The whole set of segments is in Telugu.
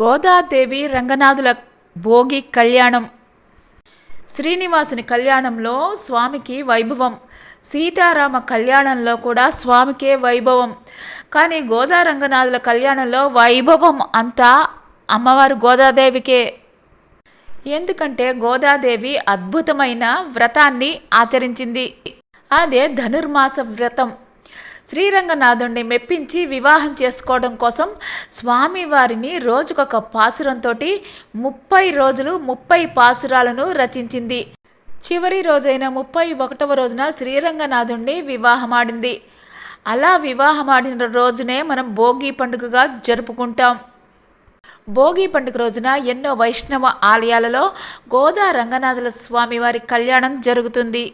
గోదాదేవి రంగనాథుల భోగి కళ్యాణం. శ్రీనివాసుని కళ్యాణంలో స్వామికి వైభవం. సీతారామ కళ్యాణంలో కూడా స్వామికే వైభవం. కానీ గోదా రంగనాథుల కళ్యాణంలో వైభవం అంతా అమ్మవారు గోదాదేవికే. ఎందుకంటే గోదాదేవి అద్భుతమైన వ్రతాన్ని ఆచరించింది. అదే ధనుర్మాస వ్రతం. శ్రీరంగనాథుణ్ణి మెప్పించి వివాహం చేసుకోవడం కోసం స్వామివారిని రోజుకొక పాసురంతో ముప్పై రోజులు ముప్పై పాసురాలను రచించింది. చివరి రోజైన ముప్పై ఒకటవ రోజున శ్రీరంగనాథుణ్ణి వివాహమాడింది. అలా వివాహమాడిన రోజునే మనం భోగి పండుగగా జరుపుకుంటాం. భోగి పండుగ రోజున ఎన్నో వైష్ణవ ఆలయాలలో గోదా రంగనాథుల స్వామివారి కళ్యాణం జరుగుతుంది.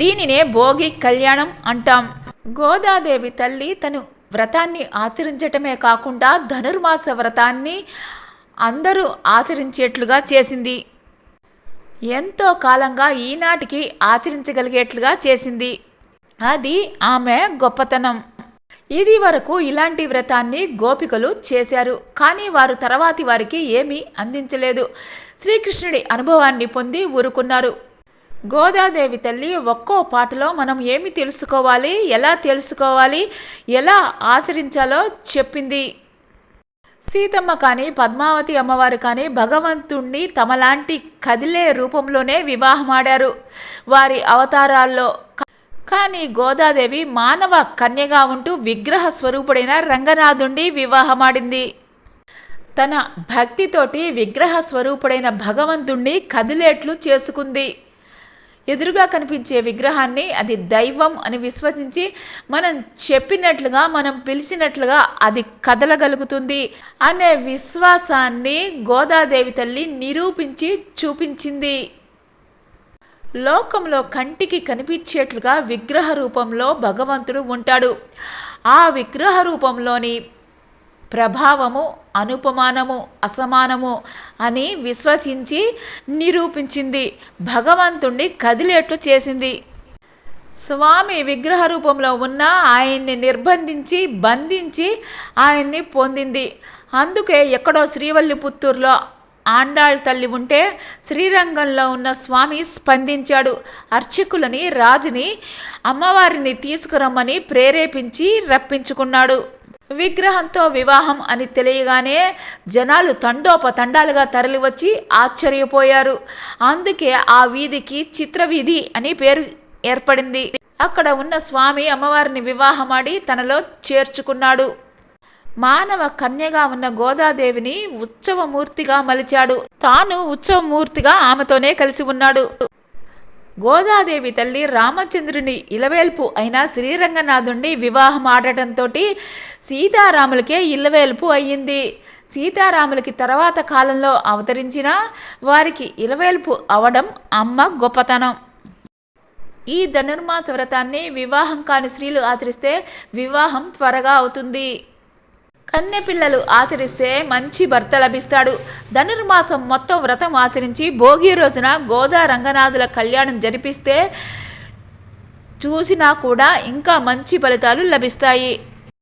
దీనినే భోగి కళ్యాణం అంటాం. గోదాదేవి తల్లి తను వ్రతాన్ని ఆచరించటమే కాకుండా ధనుర్మాస వ్రతాన్ని అందరూ ఆచరించేట్లుగా చేసింది. ఎంతో కాలంగా ఈనాటికి ఆచరించగలిగేట్లుగా చేసింది. అది ఆమె గొప్పతనం. ఇది వరకు ఇలాంటి వ్రతాన్ని గోపికలు చేశారు. కానీ వారు తర్వాతి వారికి ఏమీ అందించలేదు. శ్రీకృష్ణుడి అనుభవాన్ని పొంది ఊరుకున్నారు. గోదాదేవి తల్లి ఒక్కో పాటలో మనం ఏమి తెలుసుకోవాలి ఎలా తెలుసుకోవాలి ఎలా ఆచరించాలో చెప్పింది. సీతమ్మ కానీ పద్మావతి అమ్మవారు కానీ భగవంతుణ్ణి తమలాంటి కదిలే రూపంలోనే వివాహమాడారు. వారి అవతారాల్లో కానీ గోదాదేవి మానవ కన్యగా ఉంటూ విగ్రహ స్వరూపుడైన రంగనాథుండి వివాహమాడింది. తన భక్తితోటి విగ్రహ స్వరూపుడైన భగవంతుణ్ణి కదిలేట్లు చేసుకుంది. ఎదురుగా కనిపించే విగ్రహాన్ని అది దైవం అని విశ్వసించి మనం చెప్పినట్లుగా మనం పిలిచినట్లుగా అది కదలగలుగుతుంది అనే విశ్వాసాన్ని గోదాదేవి తల్లి నిరూపించి చూపించింది. లోకంలో కంటికి కనిపించేట్లుగా విగ్రహ రూపంలో భగవంతుడు ఉంటాడు. ఆ విగ్రహ రూపంలోని ప్రభావము అనుపమానము అసమానము అని విశ్వసించి నిరూపించింది. భగవంతుణ్ణి కదిలేట్లు చేసింది. స్వామి విగ్రహ రూపంలో ఉన్న ఆయన్ని నిర్బంధించి బంధించి ఆయన్ని పొందింది. అందుకే ఎక్కడో శ్రీవల్లిపుత్తూరులో ఆండాళ్ తల్లి ఉంటే శ్రీరంగంలో ఉన్న స్వామి స్పందించాడు. అర్చకులని రాజుని అమ్మవారిని తీసుకురమ్మని ప్రేరేపించి రప్పించుకున్నాడు. విగ్రహంతో వివాహం అని తెలియగానే జనాలు తండోపతండాలుగా తరలివచ్చి ఆశ్చర్యపోయారు. అందుకే ఆ వీధికి చిత్రవీధి అని పేరు ఏర్పడింది. అక్కడ ఉన్న స్వామి అమ్మవారిని వివాహమాడి తనలో చేర్చుకున్నాడు. మానవ కన్యగా ఉన్న గోదాదేవిని ఉత్సవమూర్తిగా మలిచాడు. తాను ఉత్సవమూర్తిగా ఆమెతోనే కలిసి ఉన్నాడు. గోదాదేవి తల్లి రామచంద్రుని ఇలవేల్పు అయిన శ్రీరంగనాథుణ్ణి వివాహం ఆడటంతో సీతారాములకే ఇలవేల్పు అయ్యింది. సీతారాములకి తర్వాత కాలంలో అవతరించిన వారికి ఇలవేల్పు అవడం అమ్మ గొప్పతనం. ఈ ధనుర్మాస వ్రతాన్ని వివాహం కాని స్త్రీలు ఆచరిస్తే వివాహం త్వరగా అవుతుంది. కన్నె పిల్లలు ఆచరిస్తే మంచి భర్త లభిస్తాడు. ధనుర్మాసం మొత్తం వ్రతం ఆచరించి భోగి రోజున గోదా రంగనాథుల కళ్యాణం జరిపిస్తే చూసినా కూడా ఇంకా మంచి ఫలితాలు లభిస్తాయి.